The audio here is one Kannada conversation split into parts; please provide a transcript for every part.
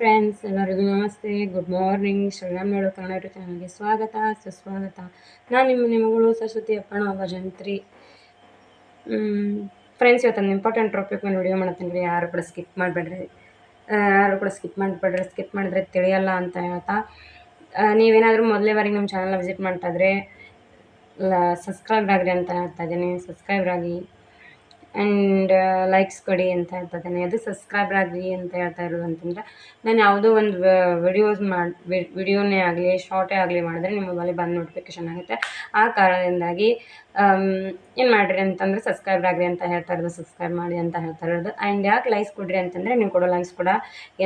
ಫ್ರೆಂಡ್ಸ್ ಎಲ್ಲರಿಗೂ ನಮಸ್ತೆ. ಗುಡ್ ಮಾರ್ನಿಂಗ್ ಶ್ರೀರಾಮ್ ಹೇಳೋ ಕನ್ನಡ ಚಾನಲ್ಗೆ ಸ್ವಾಗತ. ಸುಸ್ವಾಗತ. ನಾನು ನಿಮ್ಮ ನಿಮಗಳು ಸರಸ್ವತಿ ಅಪ್ಪಣ ಭಜಂತ್ರಿ ಫ್ರೆಂಡ್ಸ್ ಇವತ್ತೊಂದು ಇಂಪಾರ್ಟೆಂಟ್ ಟಾಪಿಕ್ ಮೇಲೆ ವಿಡಿಯೋ ಮಾಡ್ತೀನಿ. ರೀ ಯಾರು ಕೂಡ ಸ್ಕಿಪ್ ಮಾಡಬೇಡ್ರಿ. ಯಾರು ಕೂಡ ಸ್ಕಿಪ್ ಮಾಡಬೇಡ್ರಿ. ಸ್ಕಿಪ್ ಮಾಡಿದ್ರೆ ತಿಳಿಯಲ್ಲ ಅಂತ ಹೇಳ್ತಾ. ನೀವೇನಾದರೂ ಮೊದಲೇ ಬಾರಿಗೆ ನಮ್ಮ ಚಾನಲ್ನ ವಿಸಿಟ್ ಮಾಡ್ತಾ ಇದ್ರೆ ಸಬ್ಸ್ಕ್ರೈಬ್ ಆಗ್ರಿ ಅಂತ ಹೇಳ್ತಾ ಇದ್ದೀನಿ. ಸಬ್ಸ್ಕ್ರೈಬ್ ಆಗಿ ಆ್ಯಂಡ್ ಲೈಕ್ಸ್ ಕೊಡಿ ಅಂತ ಹೇಳ್ತಾ ಅದು ಸಬ್ಸ್ಕ್ರೈಬ್ ಆಗ್ರಿ ಅಂತ ಹೇಳ್ತಾ ಇರೋದು ಅಂತಂದರೆ, ನಾನು ಯಾವುದೋ ಒಂದು ವಿಡಿಯೋಸ್ ಮಾಡಿ ವಿಡಿಯೋನೇ ಆಗಲಿ ಶಾರ್ಟೇ ಆಗಲಿ ಮಾಡಿದ್ರೆ ನಿಮ್ಮ ಮೊಬೈಲಿಗೆ ಬಂದು ನೋಟಿಫಿಕೇಶನ್ ಆಗುತ್ತೆ. ಆ ಕಾರಣದಿಂದಾಗಿ ಏನು ಮಾಡಿರಿ ಅಂತಂದರೆ ಸಬ್ಸ್ಕ್ರೈಬ್ ಆಗ್ರಿ ಅಂತ ಹೇಳ್ತಾ ಇರೋದು ಸಬ್ಸ್ಕ್ರೈಬ್ ಮಾಡಿ ಅಂತ ಹೇಳ್ತಾ ಇರೋದು. ಆ್ಯಂಡ್ ಯಾಕೆ ಲೈಕ್ಸ್ ಕೊಡ್ರಿ ಅಂತಂದರೆ, ನೀವು ಕೊಡೋ ಲೈಕ್ಸ್ ಕೂಡ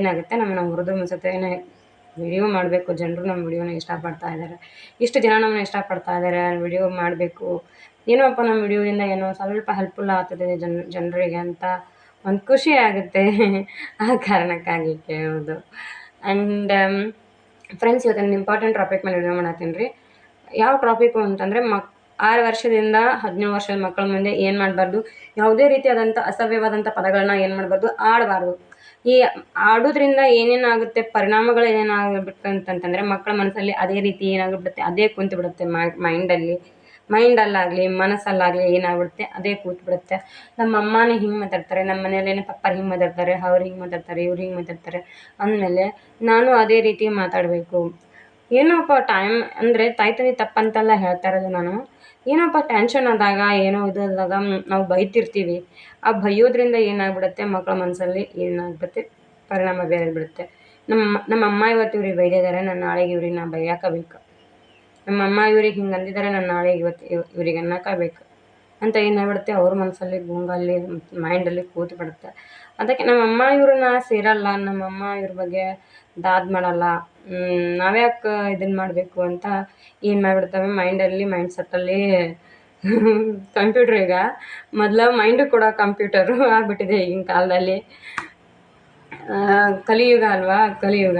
ಏನಾಗುತ್ತೆ ನಮ್ಮನ್ನು ಹುರಿದು ಮುಸುತ್ತೆ ವಿಡಿಯೋ ಮಾಡಬೇಕು, ಜನರು ನಮ್ಮ ವಿಡಿಯೋನ ಇಷ್ಟಪಡ್ತಾ ಇದ್ದಾರೆ ಇಷ್ಟು ಜನ ನಮ್ಮನ್ನ ಇಷ್ಟಪಡ್ತಾ ಇದ್ದಾರೆ ವಿಡಿಯೋ ಮಾಡಬೇಕು ಏನೋ ಅಪ್ಪ ನಮ್ಮ ವಿಡಿಯೋದಿಂದ ಏನೋ ಸ್ವಲ್ಪ ಹೆಲ್ಪ್ಫುಲ್ ಆಗ್ತದೆ ಜನ, ಜನರಿಗೆ ಅಂತ ಒಂದು ಖುಷಿ ಆಗುತ್ತೆ ಆ ಕಾರಣಕ್ಕಾಗಿ ಕೇಳೋದು ಆ್ಯಂಡ್ ಫ್ರೆಂಡ್ಸ್ ಇವತ್ತೊಂದು ಇಂಪಾರ್ಟೆಂಟ್ ಟಾಪಿಕ್ ಮೇಲೆ ವಿಡಿಯೋ ಮಾಡತ್ತೀನಿ ರೀ. ಯಾವ ಟಾಪಿಕ್ ಅಂತಂದರೆ ಮಕ್, ಆರು ವರ್ಷದಿಂದ ಹದಿನೇಳು ವರ್ಷದ ಮಕ್ಕಳ ಮುಂದೆ ಏನು ಮಾಡಬಾರ್ದು? ಯಾವುದೇ ರೀತಿಯಾದಂಥ ಅಸಭ್ಯವಾದಂಥ ಪದಗಳನ್ನ ಏನು ಮಾಡಬಾರ್ದು? ಆಡಬಾರ್ದು. ಈ ಆಡೋದ್ರಿಂದ ಏನೇನಾಗುತ್ತೆ, ಪರಿಣಾಮಗಳು ಏನೇನಾಗ್ಬಿಟ್ಟು ಅಂತಂತಂದರೆ ಮಕ್ಕಳ ಮನಸ್ಸಲ್ಲಿ ಅದೇ ರೀತಿ ಏನಾಗ್ಬಿಡುತ್ತೆ? ಅದೇ ಕುಂತು ಬಿಡುತ್ತೆ ಮೈಂಡಲ್ಲಿ ಮೈಂಡಲ್ಲಾಗಲಿ, ಮನಸ್ಸಲ್ಲಾಗಲಿ ಏನಾಗ್ಬಿಡುತ್ತೆ, ಅದೇ ಕೂತು ಬಿಡುತ್ತೆ ನಮ್ಮ ಅಮ್ಮನೇ ಹಿಂಗೆ ಮಾತಾಡ್ತಾರೆ ನಮ್ಮ ಮನೆಯಲ್ಲೇನೆ ಪಪ್ಪ ಹಿಂಗೆ ಮಾತಾಡ್ತಾರೆ, ಅವ್ರು ಹಿಂಗೆ ಮಾತಾಡ್ತಾರೆ, ಇವ್ರು ಹಿಂಗೆ ಮಾತಾಡ್ತಾರೆ. ಅಂದಮೇಲೆ ನಾನು ಅದೇ ರೀತಿ ಮಾತಾಡಬೇಕು. ಏನೋಪ್ಪ ಟೈಮ್ ಅಂದರೆ ತಂದೆ ತಪ್ಪಂತೆಲ್ಲ ಹೇಳ್ತಾ ಇರೋದು ನಾನು. ಏನೋಪ್ಪ ಟೆನ್ಷನ್ ಆದಾಗ, ಏನೋ ಇದು ಆದಾಗ ನಾವು ಬೈತಿರ್ತೀವಿ. ಆ ಬೈಯೋದ್ರಿಂದ ಏನಾಗ್ಬಿಡುತ್ತೆ ಮಕ್ಕಳ ಮನಸ್ಸಲ್ಲಿ ಏನಾಗ್ಬಿಡುತ್ತೆ, ಪರಿಣಾಮ ಬೇರೆ ಬಿಡುತ್ತೆ ನಮ್ಮ ನಮ್ಮ ಅಮ್ಮ ಇವತ್ತು ಇವ್ರಿಗೆ ಬೈದಿದ್ದಾರೆ, ನಾನು ನಾಳೆಗೆ ಇವ್ರಿಗೆ ನಾ ಬೈಯಾಕಬೇಕು. ನಮ್ಮ ಅಮ್ಮ ಇವ್ರಿಗೆ ಹಿಂಗೆ ಅಂದಿದ್ದಾರೆ ನಾನು ನಾಳೆ ಇವತ್ತು ಇವ್- ಇವ್ರಿಗೆ ಅನ್ನಕ್ಕಾಗಬೇಕು ಅಂತ ಏನಾಗ್ಬಿಡುತ್ತೆ ಅವ್ರ ಮನಸ್ಸಲ್ಲಿ ಮೈಂಡ್ ಮೈಂಡಲ್ಲಿ ಕೂತು ಬಿಡುತ್ತೆ. ಅದಕ್ಕೆ ನಮ್ಮ ಅಮ್ಮ ಇವ್ರನ್ನ ಸೇರಲ್ಲ, ನಮ್ಮ ಅಮ್ಮ ಇವ್ರ ಬಗ್ಗೆ ದಾದ್ ಮಾಡಲ್ಲ. ನಾವ್ಯಾಕೆ ಇದನ್ನು ಮಾಡಬೇಕು ಅಂತ ಏನು ಮಾಡಿಬಿಡ್ತವೆ ಮೈಂಡಲ್ಲಿ ಮೈಂಡ್ ಸೆಟ್ಟಲ್ಲಿ ಕಂಪ್ಯೂಟ್ರ್ ಈಗ. ಮೊದಲ ಮೈಂಡು ಕೂಡ ಕಂಪ್ಯೂಟರು ಆಗಿಬಿಟ್ಟಿದೆ ಈಗಿನ ಕಾಲದಲ್ಲಿ. ಕಲಿಯುಗ ಅಲ್ವಾ, ಕಲಿಯುಗ.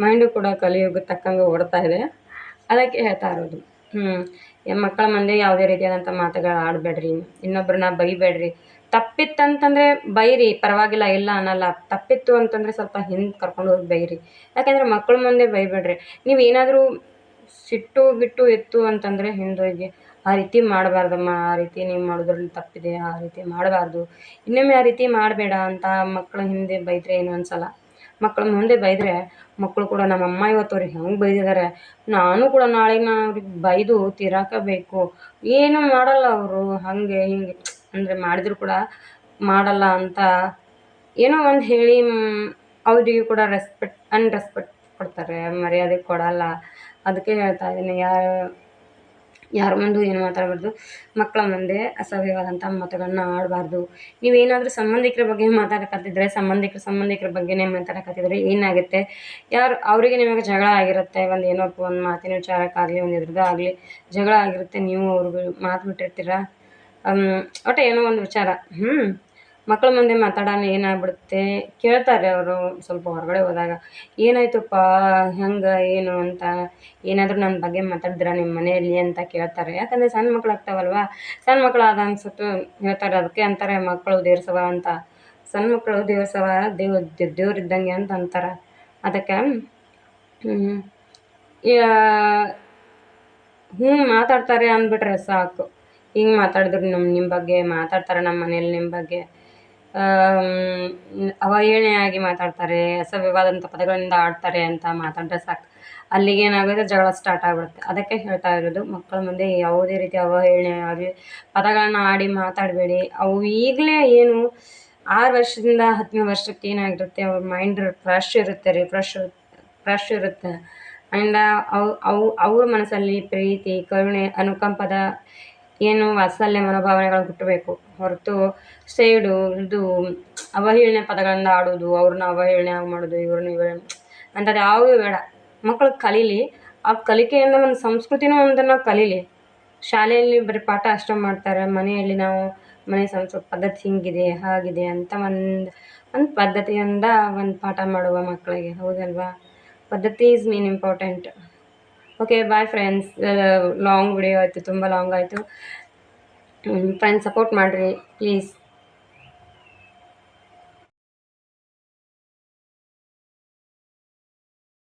ಮೈಂಡು ಕೂಡ ಕಲಿಯುಗ ತಕ್ಕಂಗೆ ಓಡ್ತಾ ಇದೆ. ಅದಕ್ಕೆ ಹೇಳ್ತಾ ಇರೋದು. ಹ್ಞೂ ಮಕ್ಕಳ ಮುಂದೆ ಯಾವುದೇ ರೀತಿಯಾದಂಥ ಮಾತುಗಳು ಆಡಬೇಡ್ರಿ. ಇನ್ನೊಬ್ರನ್ನ ಬೈಬೇಡ್ರಿ. ತಪ್ಪಿತ್ತಂತಂದರೆ ಬೈರಿ, ಪರವಾಗಿಲ್ಲ, ಇಲ್ಲ ಅನ್ನಲ್ಲ. ತಪ್ಪಿತ್ತು ಅಂತಂದರೆ ಸ್ವಲ್ಪ ಹಿಂದೆ ಕರ್ಕೊಂಡು ಹೋಗಿ ಬೈರಿ. ಯಾಕೆಂದರೆ ಮಕ್ಕಳ ಮುಂದೆ ಬೈಬೇಡ್ರಿ. ನೀವು ಏನಾದರೂ ಸಿಟ್ಟು, ಬಿಟ್ಟು, ಎತ್ತು ಅಂತಂದರೆ ಹಿಂದೋಗಿ ಆ ರೀತಿ ಮಾಡಬಾರ್ದಮ್ಮ. ಆ ರೀತಿ ನೀವು ಮಾಡೋದ್ರಲ್ಲಿ ತಪ್ಪಿದೆ, ಆ ರೀತಿ ಮಾಡಬಾರ್ದು. ಇನ್ನೊಮ್ಮೆ ಆ ರೀತಿ ಮಾಡಬೇಡ ಅಂತ ಮಕ್ಕಳ ಹಿಂದೆ ಬೈದರೆ ಏನು ಅನ್ಸಲ್ಲ. ಮಕ್ಕಳ ಮುಂದೆ ಬೈದರೆ ಮಕ್ಕಳು ಕೂಡ ನಮ್ಮ ಅಮ್ಮ ಇವತ್ತು ಅವ್ರಿಗೆ ಹೆಂಗೆ ಬೈದಿದ್ದಾರೆ ನಾನು ಕೂಡ ನಾಳೆ ನಾನು ಅವ್ರಿಗೆ ಬೈದು ತೀರಾಕಬೇಕು. ಏನು ಮಾಡಲ್ಲ ಅವರು, ಹಾಗೆ ಹಿಂಗೆ, ಅಂದರೆ ಮಾಡಿದ್ರು ಕೂಡ ಮಾಡಲ್ಲ ಅಂತ ಏನೋ ಒಂದು ಹೇಳಿ ಅವರಿಗೆ ಕೂಡ ರೆಸ್ಪೆಕ್ಟ್ ಅನ್ರೆಸ್ಪೆಕ್ಟ್ ಕೊಡ್ತಾರೆ, ಮರ್ಯಾದೆ ಕೊಡಲ್ಲ. ಅದಕ್ಕೆ ಹೇಳ್ತಾ ಇದ್ದೀನಿ, ಯಾರು ಯಾರ ಮುಂದೆ ಏನು ಮಾತಾಡಬಾರ್ದು, ಮಕ್ಕಳ ಮುಂದೆ ಅಸಭ್ಯವಾದಂಥ ಮಾತುಗಳನ್ನ ಆಡಬಾರ್ದು. ನೀವೇನಾದರೂ ಸಂಬಂಧಿಕರ ಬಗ್ಗೆ ಮಾತಾಡಕತ್ತಿದ್ರೆ, ಸಂಬಂಧಿಕರು ಸಂಬಂಧಿಕರ ಬಗ್ಗೆನೇ ಮಾತಾಡಕತ್ತಿದ್ರೆ ಏನಾಗುತ್ತೆ? ಯಾರು, ಅವರಿಗೆ ನಿಮಗೆ ಜಗಳ ಆಗಿರುತ್ತೆ, ಒಂದು ಏನೋ ಒಂದು ಮಾತಿನ ವಿಚಾರಕ್ಕಾಗಲಿ ಒಂದು ಎದುರ್ದಾಗಲಿ ಜಗಳ ಆಗಿರುತ್ತೆ, ನೀವು ಅವ್ರಿಗೆ ಮಾತು ಬಿಟ್ಟಿರ್ತೀರ? ಒಟ್ಟು ಏನೋ ಒಂದು ವಿಚಾರ. ಹ್ಞೂ ಮಕ್ಕಳ ಮುಂದೆ ಮಾತಾಡೋಣ ಏನಾಗ್ಬಿಡುತ್ತೆ? ಕೇಳ್ತಾರೆ ಅವರು ಸ್ವಲ್ಪ ಹೊರಗಡೆ ಹೋದಾಗ, ಏನಾಯ್ತಪ್ಪ? ಹೆಂಗೆ? ಏನು ಅಂತ? ಏನಾದರೂ ನನ್ನ ಬಗ್ಗೆ ಮಾತಾಡಿದ್ರ ನಿಮ್ಮ ಮನೆಯಲ್ಲಿ? ಅಂತ ಕೇಳ್ತಾರೆ. ಯಾಕಂದರೆ ಸಣ್ಣ ಮಕ್ಳು ಆಗ್ತಾವಲ್ವ? ಸಣ್ಣ ಮಕ್ಳು ಆದ ಅನ್ಸುತ್ತು. ಹೇಳ್ತಾರೆ, ಅದಕ್ಕೆ ಅಂತಾರೆ, ಮಕ್ಕಳು ದೇವ್ರಸವ ಅಂತ. ಸಣ್ಣ ಮಕ್ಕಳು ದೇವ್ರಸವ, ದೇವ್ ದೇವ್ರು ಇದ್ದಂಗೆ ಅಂತ ಅಂತಾರೆ. ಅದಕ್ಕೆ ಹ್ಞೂ ಮಾತಾಡ್ತಾರೆ ಅಂದ್ಬಿಟ್ರೆ ಸಾಕು. ಹಿಂಗೆ ಮಾತಾಡಿದ್ರು ನಮ್ಮ ನಿಮ್ಮ ಬಗ್ಗೆ, ಮಾತಾಡ್ತಾರೆ ನಮ್ಮ ಮನೇಲಿ ನಿಮ್ಮ ಬಗ್ಗೆ. ಅವಹೇಳನೆಯಾಗಿ ಮಾತಾಡ್ತಾರೆ ಅಸಭ್ಯವಾದಂಥ ಪದಗಳಿಂದ ಆಡ್ತಾರೆ ಅಂತ ಮಾತಾಡಿದ್ರೆ ಸಾಕು. ಅಲ್ಲಿಗೆ ಏನಾಗುತ್ತೆ? ಜಗಳ ಸ್ಟಾರ್ಟ್ ಆಗಿಬಿಡುತ್ತೆ. ಅದಕ್ಕೆ ಹೇಳ್ತಾ ಇರೋದು, ಮಕ್ಕಳ ಮುಂದೆ ಯಾವುದೇ ರೀತಿ ಅವಹೇಳನೆ ಪದಗಳನ್ನ ಆಡಿ ಮಾತಾಡಬೇಡಿ. ಅವು ಈಗಲೇ ಏನು, ಆರು ವರ್ಷದಿಂದ ಹತ್ತನೇ ವರ್ಷಕ್ಕೆ ಏನಾಗಿರುತ್ತೆ? ಅವ್ರ ಮೈಂಡ್ ಫ್ರೆಶ್ ಇರುತ್ತೆ ರೀ ಫ್ರೆಶ್ ಫ್ರೆಶ್ ಇರುತ್ತೆ. ಆ್ಯಂಡ್ ಅವು ಅವು, ಅವ್ರ ಮನಸ್ಸಲ್ಲಿ ಪ್ರೀತಿ, ಕರುಣೆ, ಅನುಕಂಪದ ಏನು ವಾತ್ಸಲ್ಯ ಮನೋಭಾವನೆಗಳು ಹುಟ್ಟಬೇಕು. ಹೊರತು ಸೇಡು ಇದು ಅವಹೇಳನೆ ಪದಗಳಿಂದ ಆಡೋದು ಅವ್ರನ್ನ ಅವಹೇಳನೆ ಮಾಡೋದು ಇವ್ರನ್ನ ಇವ್ರ ಅಂಥದ್ದು ಯಾವುದೂ ಬೇಡ. ಮಕ್ಕಳು ಕಲೀಲಿ. ಆ ಕಲಿಕೆಯಿಂದ ಒಂದು ಸಂಸ್ಕೃತಿನೂ ಒಂದನ್ನು ಕಲೀಲಿ. ಶಾಲೆಯಲ್ಲಿ ಬರೀ ಪಾಠ ಅಷ್ಟೇ ಮಾಡ್ತಾರೆ. ಮನೆಯಲ್ಲಿ ನಾವು ಮನೆ ಸಂಸ್ಕೃತಿ ಪದ್ಧತಿ ಹಿಂಗಿದೆ, ಹಾಗಿದೆ ಅಂತ ಒಂದು ಒಂದು ಪದ್ಧತಿಯಿಂದ ಒಂದು ಪಾಠ ಮಾಡುವ ಮಕ್ಕಳಿಗೆ. ಹೌದಲ್ವಾ? ಪದ್ಧತಿ is mean important okay bye friends long video ಆಯಿತು ತುಂಬ ಲಾಂಗ್ ಆಯಿತು. ಫ್ರೆಂಡ್ಸ್ ಸಪೋರ್ಟ್ ಮಾಡಿರಿ ಪ್ಲೀಸ್